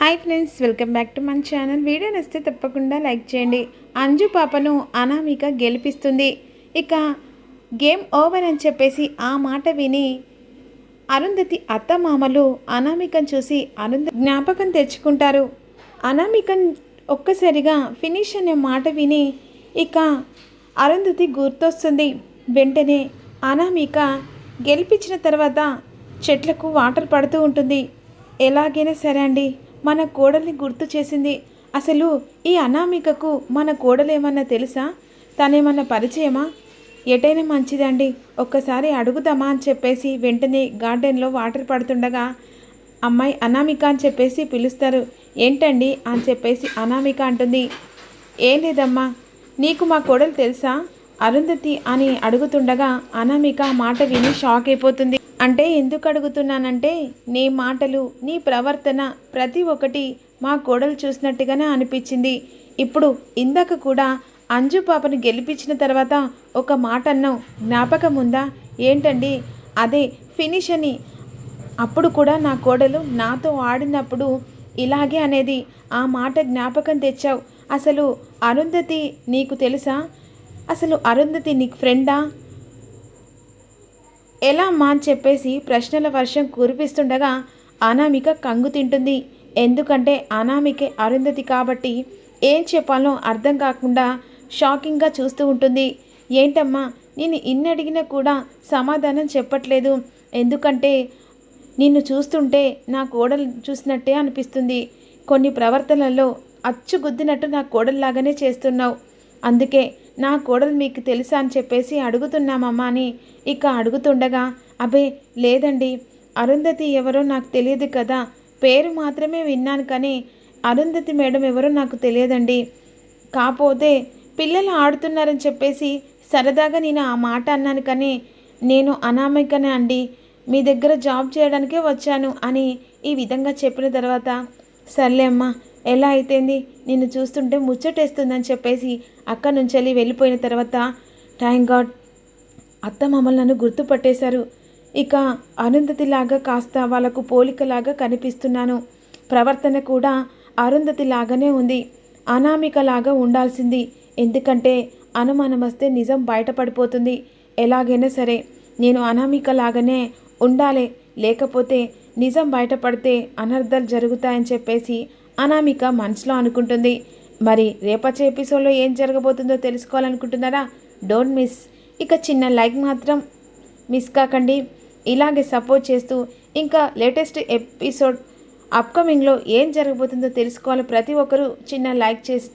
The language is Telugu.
Hi friends welcome back to మన ఛానల్ వీడియో నచ్చితే తప్పకుండా లైక్ చేయండి. అంజు పాపను అనామిక గెలిపిస్తుంది. ఇక గేమ్ ఓవర్ అని చెప్పేసి ఆ మాట విని అరుంధతి అత్తమామలు అనామికను చూసి అరుంధ జ్ఞాపకం తెచ్చుకుంటారు. అనామికన్ ఒక్కసారిగా ఫినిష్ అనే మాట విని ఇక అరుంధతి గుర్తొస్తుంది. వెంటనే అనామిక గెలిపించిన తర్వాత చెట్లకు వాటర్ పడుతూ ఉంటుంది. ఎలాగైనా సరే అండి మన కోడల్ని గుర్తు చేసింది. అసలు ఈ అనామికకు మన కోడలేమన్నా తెలుసా? తనేమన్నా పరిచయమా? ఎటైనా మంచిదండి. ఒక్కసారి అడుగుదామా అని చెప్పేసి వెంటనే గార్డెన్లో వాటర్ పడుతుండగా అమ్మాయి అనామిక అని చెప్పేసి పిలుస్తారు. ఏంటండి? అని చెప్పేసి అనామిక అంటుంది. ఏం లేదమ్మా. నీకు మా కోడలు తెలుసా? అరుంధతి అని అడుగుతుండగా అనామిక మాట విని షాక్ అయిపోతుంది. అంటే ఎందుకు అడుగుతున్నానంటే నీ మాటలు నీ ప్రవర్తన ప్రతి ఒక్కటి మా కోడలు చూసినట్టుగానే అనిపించింది. ఇప్పుడు ఇందాక కూడా అంజు పాపను గెలిపించిన తర్వాత ఒక మాట అన్నావు జ్ఞాపకం ఉందా? ఏంటండి? అదే ఫినిష్ అని. అప్పుడు కూడా నా కోడలు నాతో ఆడినప్పుడు ఇలాగే అనేది ఆ మాట జ్ఞాపకం తెచ్చావు. అసలు అరుంధతి నీకు తెలుసా? అసలు అరుంధతి నీకు ఫ్రెండా ఎలా అమ్మా అని చెప్పేసి ప్రశ్నల వర్షం కురిపిస్తుండగా అనామిక కంగు తింటుంది. ఎందుకంటే అనామికే అరుంధతి కాబట్టి ఏం చెప్పాలో అర్థం కాకుండా షాకింగ్గా చూస్తూ ఉంటుంది. ఏంటమ్మా నేను ఇన్ని అడిగినా కూడా సమాధానం చెప్పట్లేదు. ఎందుకంటే నిన్ను చూస్తుంటే నా కోడలు చూసినట్టే అనిపిస్తుంది. కొన్ని ప్రవర్తనల్లో అచ్చుగుద్దినట్టు నా కోడల్లాగానే చేస్తున్నావు. అందుకే నా కోడలు మీకు తెలుసా అని చెప్పేసి అడుగుతున్నామమ్మా అని ఇక అడుగుతుండగా అబే లేదండి. అరుంధతి ఎవరో నాకు తెలియదు కదా. పేరు మాత్రమే విన్నాను కానీ అరుంధతి మేడం ఎవరో నాకు తెలియదండి. కాకపోతే పిల్లలు ఆడుతున్నారని చెప్పేసి సరదాగా నేను ఆ మాట అన్నాను కానీ నేను అనామికనే అండి. మీ దగ్గర జాబ్ చేయడానికే వచ్చాను అని ఈ విధంగా చెప్పిన తర్వాత సర్లే అమ్మా ఎలా అయితేంది? నిన్ను చూస్తుంటే ముచ్చటేస్తుందని చెప్పేసి అక్కడి నుంచి వెళ్ళి వెళ్ళిపోయిన తర్వాత థ్యాంక్ గాడ్ అత్త మమ్మల్ని నన్ను గుర్తుపట్టేశారు. ఇక అరుంధతిలాగా కాస్త వాళ్ళకు పోలికలాగా కనిపిస్తున్నాను. ప్రవర్తన కూడా అరుంధతి లాగానే ఉంది. అనామికలాగా ఉండాల్సింది. ఎందుకంటే అనుమానం వస్తే నిజం బయటపడిపోతుంది. ఎలాగైనా సరే నేను అనామికలాగానే ఉండాలి. లేకపోతే నిజం బయటపడితే అనర్థాలు జరుగుతాయని చెప్పేసి అనామిక మనసులో అనుకుంటుంది. మరి రేపచ్చే ఎపిసోడ్లో ఏం జరగబోతుందో తెలుసుకోవాలనుకుంటున్నారా? డోంట్ మిస్ ఇక చిన్న లైక్ మాత్రం మిస్ కాకండి. ఇలాగే సపోర్ట్ చేస్తూ ఇంకా లేటెస్ట్ ఎపిసోడ్ అప్కమింగ్లో ఏం జరగబోతుందో తెలుసుకోవాలి ప్రతి ఒక్కరూ. చిన్న లైక్ చేసి